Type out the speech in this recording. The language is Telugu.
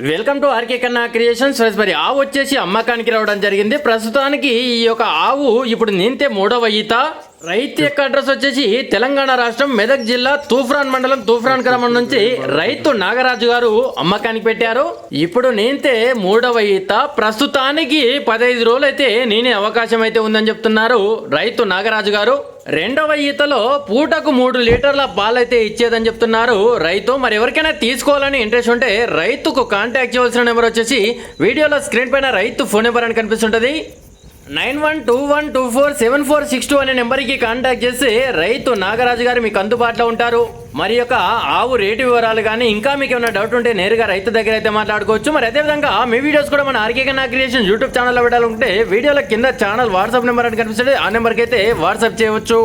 Welcome to RK Kanna creations. మరి ఆవు వచ్చేసి అమ్మకానికి రావడం జరిగింది. ప్రస్తుతానికి ఈ యొక్క ఆవు ఇప్పుడు నింతే మూడవ ఈత. రైతు యొక్క అడ్రస్ వచ్చేసి తెలంగాణ రాష్ట్రం మెదక్ జిల్లా తూఫ్రాన్ మండలం తూఫ్రాన్ గ్రామం నుంచి రైతు నాగరాజు గారు అమ్మకానికి పెట్టారు. ఇప్పుడు నేనైతే మూడవ ఈత. ప్రస్తుతానికి పదహైదు రోజులైతే నేనే అవకాశం అయితే ఉందని చెప్తున్నారు రైతు నాగరాజు గారు. రెండవ ఈతలో పూటకు మూడు లీటర్ల పాలైతే ఇచ్చేదని చెప్తున్నారు రైతు. మరి ఎవరికైనా తీసుకోవాలని ఇంట్రెస్ట్ ఉంటే రైతుకు కాంటాక్ట్ చేయవలసిన నెంబర్ వచ్చేసి వీడియోలో స్క్రీన్ పైన రైతు ఫోన్ నెంబర్ అని కనిపిస్తుంటది. Nine one two one two four seven four six two అనే నెంబర్కి కాంటాక్ట్ చేసి రైతు నాగరాజు గారు మీకు అందుబాటులో ఉంటారు. మరి యొక్క ఆవు రేటు వివరాలు కానీ ఇంకా మీకు ఏమైనా డౌట్ ఉంటే నేరుగా రైతు దగ్గర అయితే మాట్లాడుకోవచ్చు. మరి అదేవిధంగా మీ వీడియోస్ కూడా మన ఆర్కే క్రియేషన్ యూట్యూబ్ ఛానల్లో పెట్టాలంటే వీడియోల కింద ఛానల్ వాట్సాప్ నెంబర్ అని కనిపిస్తుంది. ఆ నెంబర్కి అయితే వాట్సాప్ చేయవచ్చు.